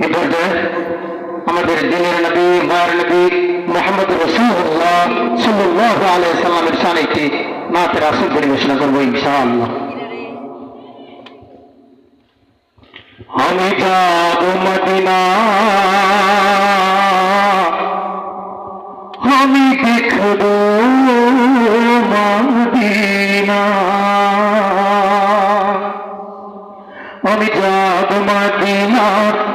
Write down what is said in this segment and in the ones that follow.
এ পর্যায়ে আমাদের দিনের নবী, মায়ের নবী মোহাম্মদ রসুল্লাহ সাল্লাহ আলাই সাল্লামের পরিবেশনা করব ইনশাআল্লাহ। আমি যাব মদিনা। আমি দেখব মদিনা।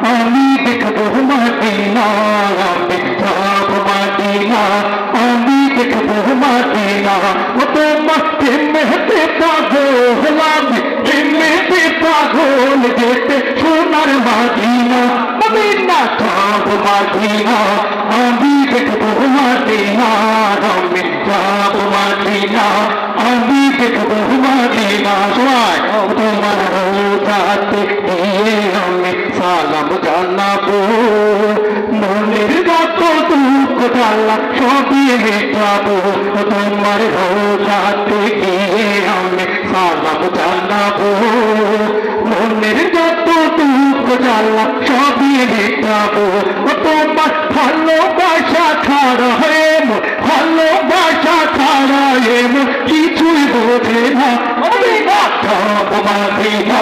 আমি দেখব মদিনা যাব মদিনা আমি দেখব মদিনা ও তো মস্তে মেহতে পাগল আমি মেহতে পাগল যেতে সোনার মদিনা মদিনা যাব মদিনা আমি দেখব মদিনা আমি যাব মদিনা আমি দেখব মদিনা সবাই তোমার রোজাতে সালাম জানাব মনের যত দুঃখ জ্বালা সবই মেটাবো তোমার রোজাতে গিয়ে আমি সালাম জানাব। মনের যত দুঃখ জ্বালা সবই মেটাবো তোমার ভালোবাসা ছাড়া হয়ে ভালোবাসা ছাড়া এমন কিছুই বোঝে না। না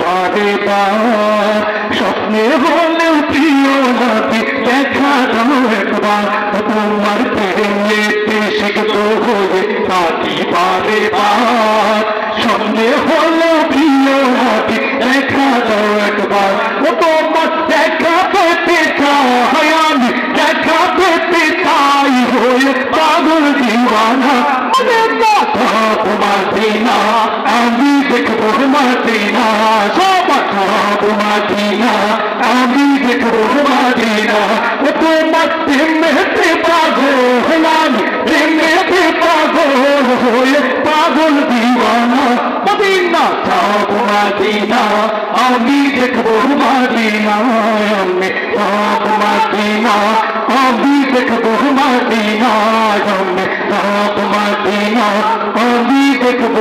বারে বার স্বপ্নে হলেও প্রিয় নদী দেখা দাও একবার। তোমার প্রেমেতে শিখব হয়ে বারে পারে স্বপ্নে মাদিনা সব মাদিনা, আমি দেখব মাদিনা ও তোমার প্রেমেতে পাগল আমি প্রেমেতে পাগল হয়ে পাগল দিওয়ানা। মদিনা, সব মাদিনা, আমি দেখব মাদিনা আমি সব মাদিনা, আমি দেখব মাদিনা আমি সব মাদিনা, আমি দেখব